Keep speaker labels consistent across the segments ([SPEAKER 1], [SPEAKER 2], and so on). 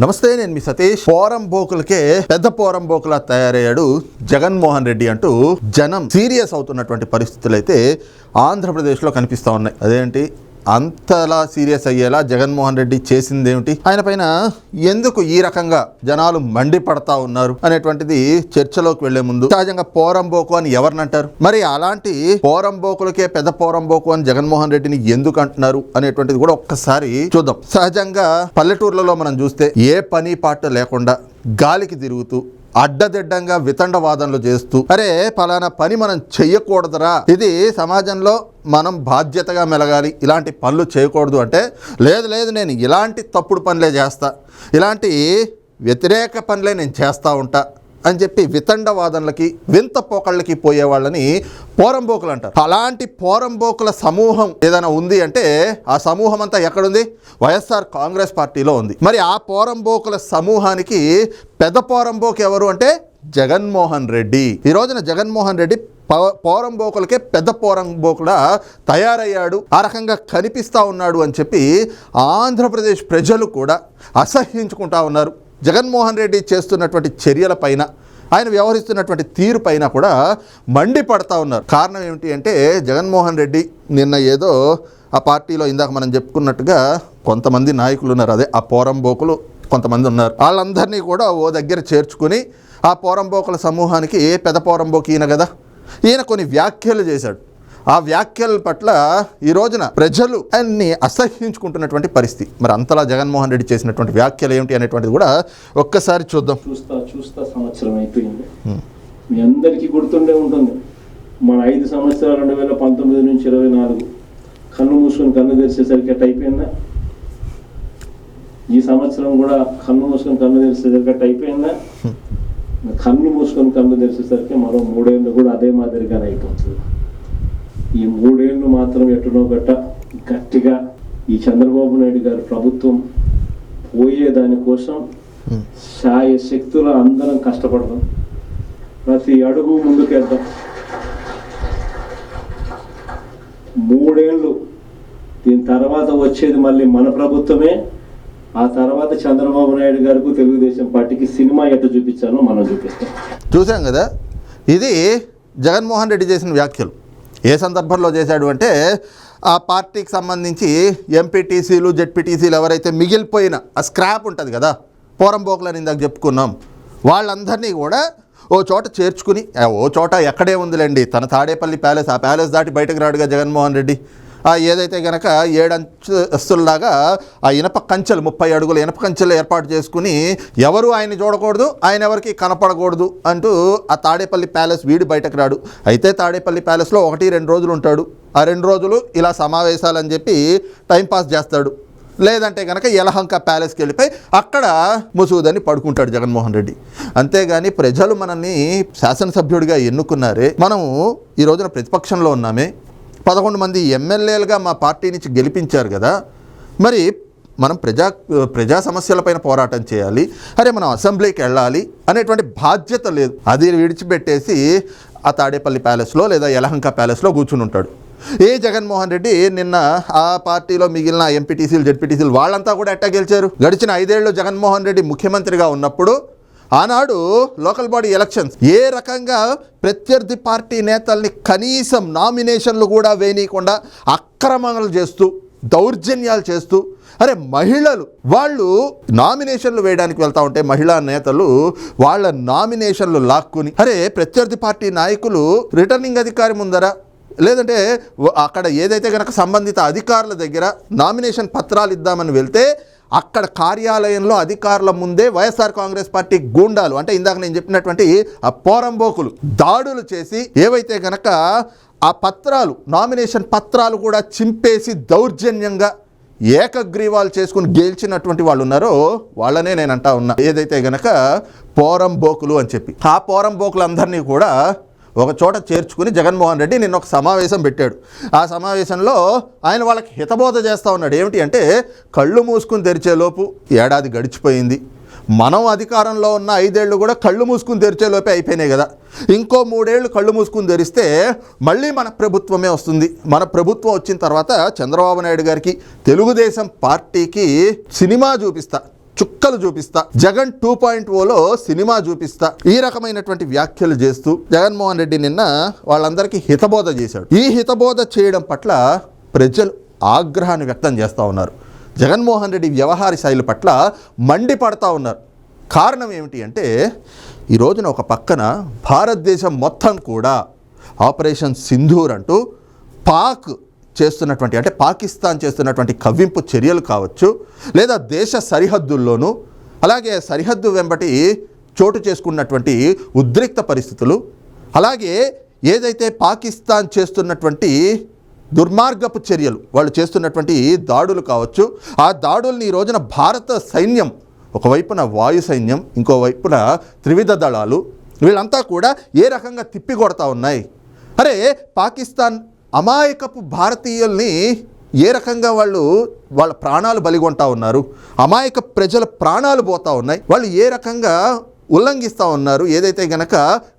[SPEAKER 1] నమస్తే నేను మీ సతీష్. పోరం బోకులకే పెద్ద పోరం బోకులా తయారయ్యాడు జగన్మోహన్ రెడ్డి అంటూ జనం సీరియస్ అవుతున్నటువంటి పరిస్థితులు అయితే ఆంధ్రప్రదేశ్లో కనిపిస్తూ ఉన్నాయి. అదేంటి? అంతలా సీరియస్ అయ్యేలా జగన్మోహన్ రెడ్డి చేసిందేమిటి? ఆయన పైన ఎందుకు ఈ రకంగా జనాలు మండిపడతా ఉన్నారు అనేటువంటిది చర్చలోకి వెళ్ళే ముందు సహజంగా పోరంబోకు అని ఎవరినంటారు? మరి అలాంటి పోరంబోకులకే పెద్ద పోరంబోకు అని జగన్మోహన్ రెడ్డిని ఎందుకు అంటున్నారు అనేటువంటిది కూడా ఒక్కసారి చూద్దాం. సహజంగా పల్లెటూర్లలో మనం చూస్తే ఏ పని పాట లేకుండా గాలికి తిరుగుతూ అడ్డదిడ్డంగా వితండవాదనలు చేస్తూ అరే పలానా పని మనం చెయ్యకూడదురా ఇది సమాజంలో మనం బాధ్యతగా మెలగాలి ఇలాంటి పనులు చేయకూడదు అంటే లేదు లేదు నేను ఇలాంటి తప్పుడు పనులే చేస్తా ఇలాంటి వ్యతిరేక పనులే నేను చేస్తూ ఉంటా. అని చెప్పి వితండవాదనలకి వింత పోకళ్ళకి పోయే వాళ్ళని పోరంబోకులు అంటారు. అలాంటి పోరంబోకుల సమూహం ఏదైనా ఉంది అంటే ఆ సమూహం అంతా ఎక్కడుంది? వైఎస్ఆర్ కాంగ్రెస్ పార్టీలో ఉంది. మరి ఆ పోరంబోకుల సమూహానికి పెద్ద పోరంబోకు ఎవరు అంటే? జగన్మోహన్ రెడ్డి. ఈ రోజున జగన్మోహన్ రెడ్డి పవ- పోరంబోకులకే పెద్ద పోరంబోకులా తయారయ్యాడు ఆ రకంగా కనిపిస్తూ ఉన్నాడు అని చెప్పి ఆంధ్రప్రదేశ్ ప్రజలు కూడా అసహ్యించుకుంటా ఉన్నారు. జగన్మోహన్ రెడ్డి చేస్తున్నటువంటి చర్యలపైన ఆయన వ్యవహరిస్తున్నటువంటి తీరు పైన కూడా మండిపడతా ఉన్నారు. కారణం ఏమిటి అంటే జగన్మోహన్ రెడ్డి నిన్న ఏదో ఆ పార్టీలో ఇందాక మనం చెప్పుకున్నట్టుగా కొంతమంది నాయకులు ఉన్నారు. అదే ఆ పోరంబోకులు కొంతమంది ఉన్నారు. వాళ్ళందరినీ కూడా ఓ దగ్గర చేర్చుకుని ఆ పోరంబోకుల సమూహానికి ఏ పెద పోరంబోకి ఈయన కదా? ఈయన కొన్ని వ్యాఖ్యలు చేశాడు. ఆ వ్యాఖ్యల పట్ల ఈ రోజున ప్రజలు ఆయన్ని అసహ్యించుకుంటున్నటువంటి పరిస్థితి. మరి అంతలా జగన్మోహన్ రెడ్డి చేసినటువంటి వ్యాఖ్యలు ఏమిటి అనేటువంటిది కూడా ఒక్కసారి చూద్దాం.
[SPEAKER 2] చూస్తా చూస్తా సంవత్సరం అయిపోయింది. మీ అందరికీ గుర్తుండే ఉంటుంది. మన ఐదు సంవత్సరాలు రెండు వేల పంతొమ్మిది నుంచి ఇరవై నాలుగు. కన్ను మూసుకొని కన్ను తెరిచేసరికి అట్ట అయిపోయిందా? ఈ సంవత్సరం కూడా కన్ను మూసుకొని కన్ను తెరిచేసరికి అట్ట అయిపోయిందా? కన్ను మూసుకొని కన్ను తెరిచేసరికి మరో మూడేళ్ళు కూడా అదే మాదిరిగానే అయిపోతుంది. ఈ మూడేళ్ళు మాత్రం ఎటునో గట్ట గట్టిగా ఈ చంద్రబాబు నాయుడు గారి ప్రభుత్వం పోయే దానికోసం శాయ శక్తుల అందరం కష్టపడదాం. ప్రతి అడుగు ముందుకేద్దాం. మూడేళ్ళు దీని తర్వాత వచ్చేది మళ్ళీ మన ప్రభుత్వమే. ఆ తర్వాత చంద్రబాబు నాయుడు గారికి తెలుగుదేశం పార్టీకి సినిమా ఎట్ట చూపించాలో మనం చూపిస్తాం.
[SPEAKER 1] చూసాం కదా? ఇది జగన్మోహన్ రెడ్డి చేసిన వ్యాఖ్యలు. ఏ సందర్భంలో చేశాడు అంటే ఆ పార్టీకి సంబంధించి ఎంపీటీసీలు జెడ్పీటీసీలు ఎవరైతే మిగిలిపోయిన ఆ స్క్రాప్ ఉంటుంది కదా పోరంబోకులని ఇందాక చెప్పుకున్నాం వాళ్ళందరినీ కూడా ఓ చోట చేర్చుకుని ఓ చోట ఎక్కడే ఉందిలేండి తన తాడేపల్లి ప్యాలెస్ ఆ ప్యాలెస్ దాటి బయటకు రాడుగా జగన్మోహన్ రెడ్డి. ఏదైతే గనక ఏడంచులాగా ఆ ఇనప కంచెలు ముప్పై అడుగుల ఇనప కంచెలు ఏర్పాటు చేసుకుని ఎవరు ఆయన్ని చూడకూడదు ఆయన ఎవరికి కనపడకూడదు అంటూ ఆ తాడేపల్లి ప్యాలెస్ వీడి బయటకు రాడు. అయితే తాడేపల్లి ప్యాలెస్లో ఒకటి రెండు రోజులు ఉంటాడు. ఆ రెండు రోజులు ఇలా సమావేశాలని చెప్పి టైంపాస్ చేస్తాడు. లేదంటే కనుక యలహంక ప్యాలెస్కి వెళ్ళిపోయి అక్కడ ముసుగుదని పడుకుంటాడు జగన్మోహన్ రెడ్డి. అంతేగాని ప్రజలు మనల్ని శాసనసభ్యుడిగా ఎన్నుకున్నారే మనము ఈ రోజున ప్రతిపక్షంలో ఉన్నామే పదకొండు మంది ఎమ్మెల్యేలుగా మా పార్టీ నుంచి గెలిపించారు కదా. మరి మనం ప్రజా ప్రజా సమస్యలపైన పోరాటం చేయాలి. అరే మనం అసెంబ్లీకి వెళ్ళాలి అనేటువంటి బాధ్యత లేదు. అది విడిచిపెట్టేసి ఆ తాడేపల్లి ప్యాలెస్లో లేదా యలహంక ప్యాలెస్లో కూర్చుని ఉంటాడు. ఏ జగన్మోహన్ రెడ్డి నిన్న ఆ పార్టీలో మిగిలిన ఎంపీటీసీలు జెడ్పీటీసీలు వాళ్ళంతా కూడా ఎట్టా గెలిచారు? గడిచిన ఐదేళ్ళు జగన్మోహన్ రెడ్డి ముఖ్యమంత్రిగా ఉన్నప్పుడు ఆనాడు లోకల్ బాడీ ఎలక్షన్స్ ఏ రకంగా ప్రత్యర్థి పార్టీ నేతల్ని కనీసం నామినేషన్లు కూడా వేయనీయకుండా అక్రమాలు చేస్తూ దౌర్జన్యాలు చేస్తూ అరే మహిళలు వాళ్ళు నామినేషన్లు వేయడానికి వెళ్తా ఉంటే మహిళా నేతలు వాళ్ళ నామినేషన్లు లాక్కుని అరే ప్రత్యర్థి పార్టీ నాయకులు రిటర్నింగ్ అధికారి ముందర లేదంటే అక్కడ ఏదైతే కనుక సంబంధిత అధికారుల దగ్గర నామినేషన్ పత్రాలు ఇద్దామని వెళ్తే అక్కడ కార్యాలయంలో అధికారుల ముందే వైఎస్ఆర్ కాంగ్రెస్ పార్టీ గూండాలు అంటే ఇందాక నేను చెప్పినటువంటి ఆ పోరంబోకులు దాడులు చేసి ఏవైతే గనక ఆ పత్రాలు నామినేషన్ పత్రాలు కూడా చింపేసి దౌర్జన్యంగా ఏకగ్రీవాలు చేసుకుని గెలిచినటువంటి వాళ్ళు ఉన్నారో వాళ్ళనే నేను అంటా ఉన్నా. ఏదైతే గనక పోరంబోకులు అని చెప్పి. ఆ పోరంబోకులందరినీ కూడా ఒక చోట చేర్చుకుని జగన్మోహన్ రెడ్డి నిన్న ఒక సమావేశం పెట్టాడు. ఆ సమావేశంలో ఆయన వాళ్ళకి హితబోధ చేస్తూ ఉన్నాడు. ఏమిటి అంటే కళ్ళు మూసుకుని తెరిచేలోపు ఏడాది గడిచిపోయింది. మనం అధికారంలో ఉన్న ఐదేళ్ళు కూడా కళ్ళు మూసుకుని తెరిచేలోపే అయిపోయినాయి కదా. ఇంకో మూడేళ్ళు కళ్ళు మూసుకుని తెరిస్తే మళ్ళీ మన ప్రభుత్వమే వస్తుంది. మన ప్రభుత్వం వచ్చిన తర్వాత చంద్రబాబు నాయుడు గారికి తెలుగుదేశం పార్టీకి సినిమా చూపిస్తా. చుక్కలు చూపిస్తా. జగన్ టూ పాయింట్ ఓలో సినిమా చూపిస్తా. ఈ రకమైనటువంటి వ్యాఖ్యలు చేస్తూ జగన్మోహన్ రెడ్డి నిన్న వాళ్ళందరికీ హితబోధ చేశాడు. ఈ హితబోధ చేయడం పట్ల ప్రజలు ఆగ్రహాన్ని వ్యక్తం చేస్తూ ఉన్నారు. జగన్మోహన్ రెడ్డి వ్యవహార శైలి పట్ల మండిపడతా ఉన్నారు. కారణం ఏమిటి అంటే ఈ రోజున ఒక పక్కన భారతదేశం మొత్తం కూడా ఆపరేషన్ సింధూర్ అంటూ పాక్ చేస్తున్నటువంటి అంటే పాకిస్తాన్ చేస్తున్నటువంటి కవ్వింపు చర్యలు కావచ్చు లేదా దేశ సరిహద్దుల్లోనూ అలాగే సరిహద్దు వెంబటి చోటు చేసుకున్నటువంటి ఉద్రిక్త పరిస్థితులు అలాగే ఏదైతే పాకిస్తాన్ చేస్తున్నటువంటి దుర్మార్గపు చర్యలు వాళ్ళు చేస్తున్నటువంటి దాడులు కావచ్చు ఆ దాడుల్ని ఈ రోజున భారత సైన్యం ఒకవైపున వాయు సైన్యం ఇంకోవైపున త్రివిధ దళాలు వీళ్ళంతా కూడా ఏ రకంగా తిప్పికొడతా ఉన్నాయి? అరే పాకిస్తాన్ అమాయకపు భారతీయుల్ని ఏ రకంగా వాళ్ళు వాళ్ళ ప్రాణాలు బలిగొంటా ఉన్నారు? అమాయక ప్రజల ప్రాణాలు పోతా ఉన్నాయి. వాళ్ళు ఏ రకంగా ఉల్లంఘిస్తూ ఉన్నారు? ఏదైతే గనక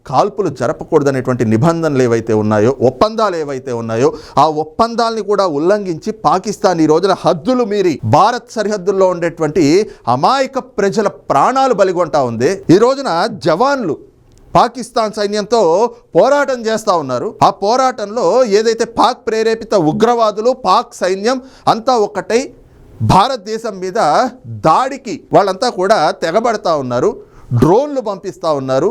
[SPEAKER 1] కాల్పులు జరపకూడదనేటువంటి నిబంధనలు ఏవైతే ఉన్నాయో ఒప్పందాలు ఏవైతే ఉన్నాయో ఆ ఒప్పందాల్ని కూడా ఉల్లంఘించి పాకిస్తాన్ ఈ రోజున హద్దులు మీరి భారత్ సరిహద్దుల్లో ఉండేటువంటి అమాయక ప్రజల ప్రాణాలు బలిగొంటా ఉంది. ఈ రోజున జవాన్లు పాకిస్తాన్ సైన్యంతో పోరాటం చేస్తూ ఉన్నారు. ఆ పోరాటంలో ఏదైతే పాక్ ప్రేరేపిత ఉగ్రవాదులు పాక్ సైన్యం అంతా ఒక్కటై భారతదేశం మీద దాడికి వాళ్ళంతా కూడా తెగబడతా ఉన్నారు. డ్రోన్లు పంపిస్తూ ఉన్నారు.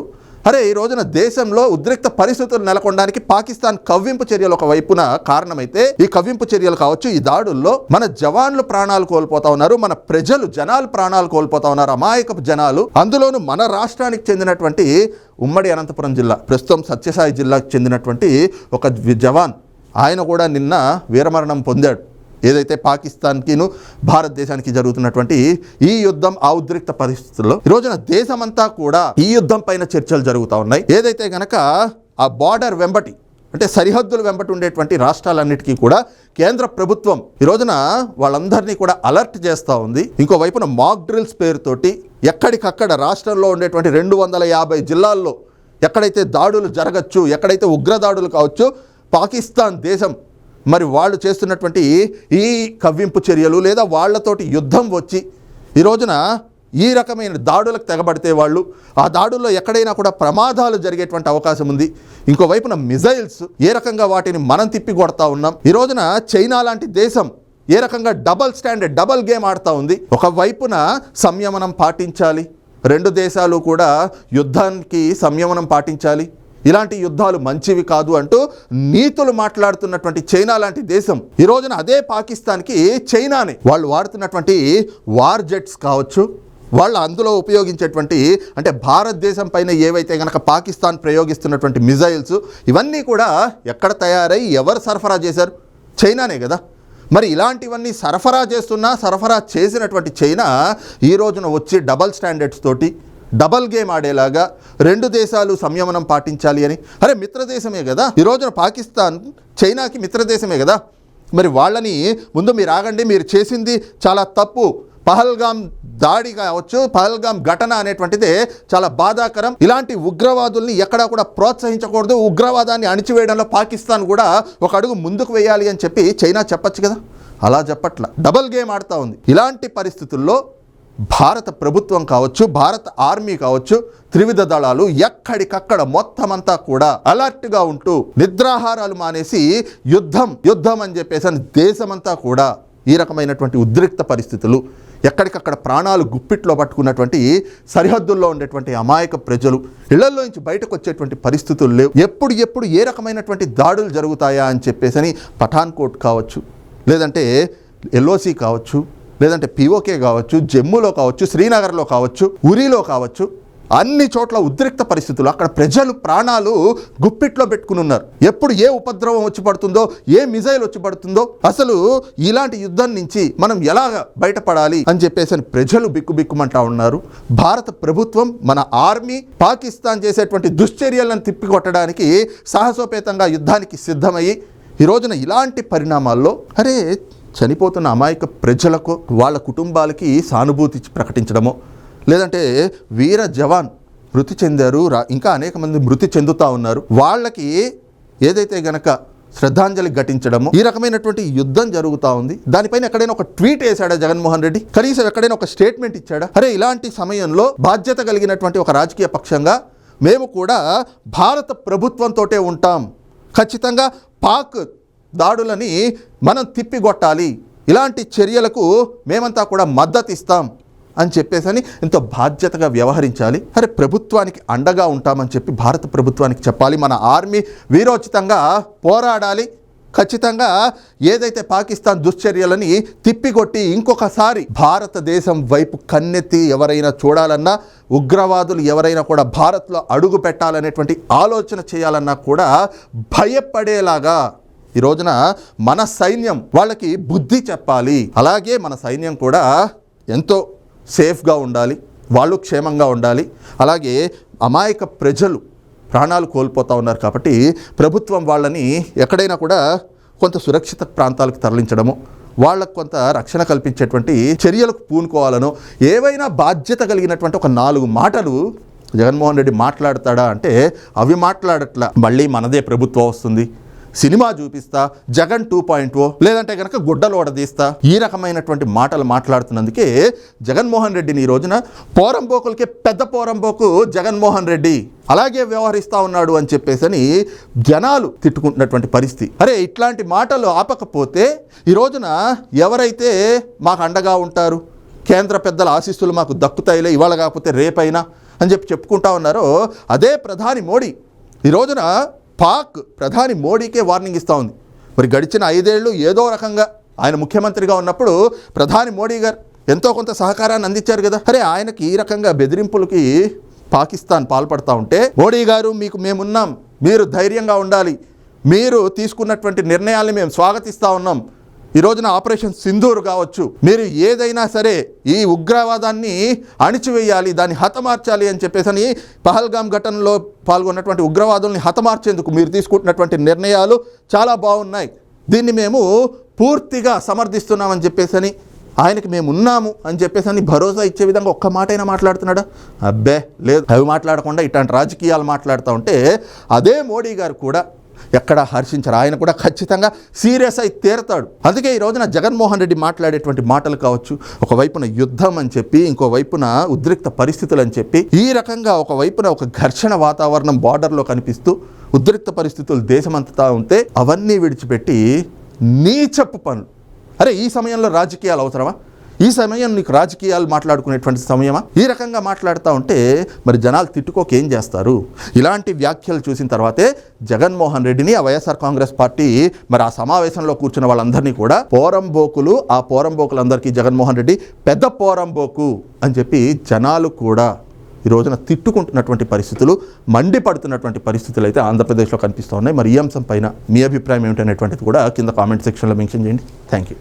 [SPEAKER 1] అరే ఈ రోజున దేశంలో ఉద్రిక్త పరిస్థితులు నెలకొనడానికి పాకిస్తాన్ కవ్వింపు చర్యలు ఒక వైపున కారణమైతే ఈ కవ్వింపు చర్యలు కావచ్చు ఈ దాడుల్లో మన జవాన్లు ప్రాణాలు కోల్పోతా ఉన్నారు మన ప్రజలు జనాలు ప్రాణాలు కోల్పోతా ఉన్నారు అమాయకపు జనాలు. అందులోనూ మన రాష్ట్రానికి చెందినటువంటి ఉమ్మడి అనంతపురం జిల్లా ప్రస్తుతం సత్యసాయి జిల్లాకు చెందినటువంటి ఒక జవాన్. ఆయన కూడా నిన్న వీరమరణం పొందాడు. ఏదైతే పాకిస్తాన్కిను భారతదేశానికి జరుగుతున్నటువంటి ఈ యుద్ధం ఆ ఉద్రిక్త పరిస్థితుల్లో ఈ రోజున దేశమంతా కూడా ఈ యుద్ధం పైన చర్చలు జరుగుతూ ఉన్నాయి. ఏదైతే గనక ఆ బార్డర్ వెంబటి అంటే సరిహద్దులు వెంబటి ఉండేటువంటి రాష్ట్రాలన్నిటికీ కూడా కేంద్ర ప్రభుత్వం ఈ రోజున వాళ్ళందరినీ కూడా అలర్ట్ చేస్తూ ఉంది. ఇంకో వైపున మాక్ డ్రిల్స్ పేరుతోటి ఎక్కడికక్కడ రాష్ట్రంలో ఉండేటువంటి రెండు వందల యాభై జిల్లాల్లో ఎక్కడైతే దాడులు జరగచ్చు ఎక్కడైతే ఉగ్రదాడులు కావచ్చు పాకిస్తాన్ దేశం మరి వాళ్ళు చేస్తున్నటువంటి ఈ కవ్వింపు చర్యలు లేదా వాళ్ళతోటి యుద్ధం వచ్చి ఈ రోజున ఈ రకమైన దాడులకు తెగబడితే వాళ్ళు ఆ దాడుల్లో ఎక్కడైనా కూడా ప్రమాదాలు జరిగేటువంటి అవకాశం ఉంది. ఇంకోవైపున మిజైల్స్ ఏ రకంగా వాటిని మనం తిప్పి కొడతా ఉన్నాం. ఈ రోజున చైనా లాంటి దేశం ఏ రకంగా డబల్ స్టాండర్డ్ డబల్ గేమ్ ఆడుతూ ఉంది. ఒకవైపున సంయమనం పాటించాలి. రెండు దేశాలు కూడా యుద్ధానికి సంయమనం పాటించాలి. ఇలాంటి యుద్ధాలు మంచివి కాదు అంటూ నీతులు మాట్లాడుతున్నటువంటి చైనా లాంటి దేశం ఈ రోజున అదే పాకిస్తాన్కి చైనాని. వాళ్ళు వాడుతున్నటువంటి వార్ జెట్స్ కావచ్చు వాళ్ళు అందులో ఉపయోగించేటువంటి అంటే భారతదేశం పైన ఏవైతే కనుక పాకిస్తాన్ ప్రయోగిస్తున్నటువంటి మిజైల్స్ ఇవన్నీ కూడా ఎక్కడ తయారై ఎవరు సరఫరా చేశారు? చైనానే కదా. మరి ఇలాంటివన్నీ సరఫరా చేస్తున్నా సరఫరా చేసినటువంటి చైనా ఈ రోజున వచ్చి డబల్ స్టాండర్డ్స్ తోటి డబల్ గేమ్ ఆడేలాగా రెండు దేశాలు సంయమనం పాటించాలి అని. అరే మిత్రదేశమే కదా? ఈ రోజున పాకిస్తాన్ చైనాకి మిత్రదేశమే కదా? మరి వాళ్ళని ముందు మీరు ఆగండి మీరు చేసింది చాలా తప్పు. పహల్గాం దాడి కావచ్చు పహల్గాం ఘటన అనేటువంటిదే చాలా బాధాకరం. ఇలాంటి ఉగ్రవాదుల్ని ఎక్కడా కూడా ప్రోత్సహించకూడదు. ఉగ్రవాదాన్ని అణిచివేయడంలో పాకిస్తాన్ కూడా ఒక అడుగు ముందుకు వేయాలి అని చెప్పి చైనా చెప్పొచ్చు కదా? అలా చెప్పట్ల. డబల్ గేమ్ ఆడుతూ ఉంది. ఇలాంటి పరిస్థితుల్లో భారత ప్రభుత్వం కావచ్చు భారత ఆర్మీ కావచ్చు త్రివిధ దళాలు ఎక్కడికక్కడ మొత్తం అంతా కూడా అలర్ట్గా ఉంటూ నిద్రాహారాలు మానేసి యుద్ధం యుద్ధం అని చెప్పేసి అని దేశమంతా కూడా ఈ రకమైనటువంటి ఉద్రిక్త పరిస్థితులు ఎక్కడికక్కడ ప్రాణాలు గుప్పిట్లో పట్టుకున్నటువంటి సరిహద్దుల్లో ఉండేటువంటి అమాయక ప్రజలు ఇళ్ళలో నుంచి బయటకు వచ్చేటువంటి పరిస్థితులు లేవు. ఎప్పుడు ఎప్పుడు ఏ రకమైనటువంటి దాడులు జరుగుతాయా అని చెప్పేసి అని పఠాన్కోట్ కావచ్చు లేదంటే ఎల్ఓసి కావచ్చు లేదంటే పిఓకే కావచ్చు జమ్మూలో కావచ్చు శ్రీనగర్లో కావచ్చు ఉరిలో కావచ్చు అన్ని చోట్ల ఉద్రిక్త పరిస్థితులు. అక్కడ ప్రజలు ప్రాణాలు గుప్పిట్లో పెట్టుకుని ఉన్నారు ఎప్పుడు ఏ ఉపద్రవం వచ్చి పడుతుందో ఏ మిజైల్ వచ్చి పడుతుందో అసలు ఇలాంటి యుద్ధం నుంచి మనం ఎలాగ బయటపడాలి అని చెప్పేసి అని ప్రజలు బిక్కుబిక్కుమంటా ఉన్నారు. భారత ప్రభుత్వం మన ఆర్మీ పాకిస్తాన్ చేసేటువంటి దుశ్చర్యలను తిప్పికొట్టడానికి సాహసోపేతంగా యుద్ధానికి సిద్ధమయ్యి ఈ రోజున ఇలాంటి పరిణామాల్లో అరే చనిపోతున్న అమాయక ప్రజలకు వాళ్ళ కుటుంబాలకి సానుభూతి ప్రకటించడమో లేదంటే వీర జవాన్ మృతి చెందారు రా ఇంకా అనేక మంది మృతి చెందుతూ ఉన్నారు. వాళ్ళకి ఏదైతే గనక శ్రద్ధాంజలి ఘటించడము ఈ రకమైనటువంటి యుద్ధం జరుగుతూ ఉంది. దానిపైన ఎక్కడైనా ఒక ట్వీట్ వేశాడా జగన్మోహన్ రెడ్డి? కనీసం ఎక్కడైనా ఒక స్టేట్మెంట్ ఇచ్చాడా? అరే ఇలాంటి సమయంలో బాధ్యత కలిగినటువంటి ఒక రాజకీయ పక్షంగా మేము కూడా భారత ప్రభుత్వంతోటే ఉంటాం. ఖచ్చితంగా పాక్ దాడులని మనం తిప్పికొట్టాలి ఇలాంటి చర్యలకు మేమంతా కూడా మద్దతు ఇస్తాం అని చెప్పేసని ఎంతో బాధ్యతగా వ్యవహరించాలి. అరే ప్రభుత్వానికి అండగా ఉంటామని చెప్పి భారత ప్రభుత్వానికి చెప్పాలి. మన ఆర్మీ వీరోచితంగా పోరాడాలి. ఖచ్చితంగా ఏదైతే పాకిస్తాన్ దుశ్చర్యలని తిప్పికొట్టి ఇంకొకసారి భారతదేశం వైపు కన్నెత్తి ఎవరైనా చూడాలన్నా ఉగ్రవాదులు ఎవరైనా కూడా భారత్లో అడుగు పెట్టాలనేటువంటి ఆలోచన చేయాలన్నా కూడా భయపడేలాగా ఈ రోజున మన సైన్యం వాళ్ళకి బుద్ధి చెప్పాలి. అలాగే మన సైన్యం కూడా ఎంతో సేఫ్గా ఉండాలి వాళ్ళు క్షేమంగా ఉండాలి. అలాగే అమాయక ప్రజలు ప్రాణాలు కోల్పోతూ ఉన్నారు కాబట్టి ప్రభుత్వం వాళ్ళని ఎక్కడైనా కూడా కొంత సురక్షిత ప్రాంతాలకు తరలించడము వాళ్ళకు కొంత రక్షణ కల్పించేటువంటి చర్యలకు పూనుకోవాలనో ఏవైనా బాధ్యత కలిగినటువంటి ఒక నాలుగు మాటలు జగన్మోహన్ రెడ్డి మాట్లాడతాడా అంటే అవి మాట్లాడట్లా. మళ్ళీ మనదే ప్రభుత్వం వస్తుంది. సినిమా చూపిస్తా జగన్ టూ పాయింట్ ఓ లేదంటే కనుక గుడ్డలు ఓడదీస్తా ఈ రకమైనటువంటి మాటలు మాట్లాడుతున్నందుకే జగన్మోహన్ రెడ్డిని ఈ రోజున పోరంబోకులకే పెద్ద పోరంబోకు జగన్మోహన్ రెడ్డి అలాగే వ్యవహరిస్తా ఉన్నాడు అని చెప్పేసని జనాలు తిట్టుకుంటున్నటువంటి పరిస్థితి. అరే ఇట్లాంటి మాటలు ఆపకపోతే ఈ రోజున ఎవరైతే మాకు అండగా ఉంటారు కేంద్ర పెద్దల ఆశీస్సులు మాకు దక్కుతాయిలే ఇవాళ కాకపోతే రేపైనా అని చెప్పి చెప్పుకుంటా ఉన్నారో అదే ప్రధాని మోడీ. ఈ రోజున పాక్ ప్రధాని మోడీకే వార్నింగ్ ఇస్తూ ఉంది. మరి గడిచిన ఐదేళ్ళు ఏదో రకంగా ఆయన ముఖ్యమంత్రిగా ఉన్నప్పుడు ప్రధాని మోడీ గారు ఎంతో కొంత సహకారాన్ని అందించారు కదా. అరే ఆయనకి ఈ రకంగా బెదిరింపులకి పాకిస్తాన్ పాల్పడతా ఉంటే మోడీ గారు మీకు మేమున్నాం మీరు ధైర్యంగా ఉండాలి మీరు తీసుకున్నటువంటి నిర్ణయాల్ని మేము స్వాగతిస్తూ ఉన్నాం ఈ రోజున ఆపరేషన్ సింధూర్ కావచ్చు. మీరు ఏదైనా సరే ఈ ఉగ్రవాదాన్ని అణిచివేయాలి దాన్ని హతమార్చాలి అని చెప్పేసి అని పహల్గామ్ ఘటనలో పాల్గొన్నటువంటి ఉగ్రవాదుల్ని హతమార్చేందుకు మీరు తీసుకుంటున్నటువంటి నిర్ణయాలు చాలా బాగున్నాయి. దీన్ని మేము పూర్తిగా సమర్థిస్తున్నామని చెప్పేసని ఆయనకి మేము ఉన్నాము అని చెప్పేసి అని భరోసా ఇచ్చే విధంగా ఒక్క మాట అయినా మాట్లాడుతున్నాడా? అబ్బే లేదు. అవి మాట్లాడకుండా ఇట్లాంటి రాజకీయాలు మాట్లాడుతూ ఉంటే అదే మోడీ గారు కూడా ఎక్కడ హర్షించరు. ఆయన కూడా ఖచ్చితంగా సీరియస్ అయి తీరతాడు. అందుకే ఈ రోజున జగన్మోహన్ రెడ్డి మాట్లాడేటువంటి మాటలు కావచ్చు ఒకవైపున యుద్ధం అని చెప్పి ఇంకో వైపున ఉద్రిక్త పరిస్థితులు అని చెప్పి ఈ రకంగా ఒకవైపున ఒక ఘర్షణ వాతావరణం బార్డర్లో కనిపిస్తూ ఉద్రిక్త పరిస్థితులు దేశమంతటా ఉంటే అవన్నీ విడిచిపెట్టి నీచపు పనులు. అరే ఈ సమయంలో రాజకీయాలు అవసరమా? ఈ సమయం నీకు రాజకీయాలు మాట్లాడుకునేటువంటి సమయమా? ఈ రకంగా మాట్లాడుతూ ఉంటే మరి జనాలు తిట్టుకోక ఏం చేస్తారు? ఇలాంటి వ్యాఖ్యలు చూసిన తర్వాతే జగన్మోహన్ రెడ్డిని ఆ వైఎస్ఆర్ కాంగ్రెస్ పార్టీ మరి ఆ సమావేశంలో కూర్చున్న వాళ్ళందరినీ కూడా పోరంబోకులు ఆ పోరంబోకులందరికీ జగన్మోహన్ రెడ్డి పెద్ద పోరంబోకు అని చెప్పి జనాలు కూడా ఈ రోజున తిట్టుకుంటున్నటువంటి పరిస్థితులు మండిపడుతున్నటువంటి పరిస్థితులు అయితే ఆంధ్రప్రదేశ్లో కనిపిస్తూ ఉన్నాయి. మరి ఈ అంశం పైన మీ అభిప్రాయం ఏమిటనేటువంటిది కూడా కింద కామెంట్ సెక్షన్లో మెన్షన్ చేయండి. Thank you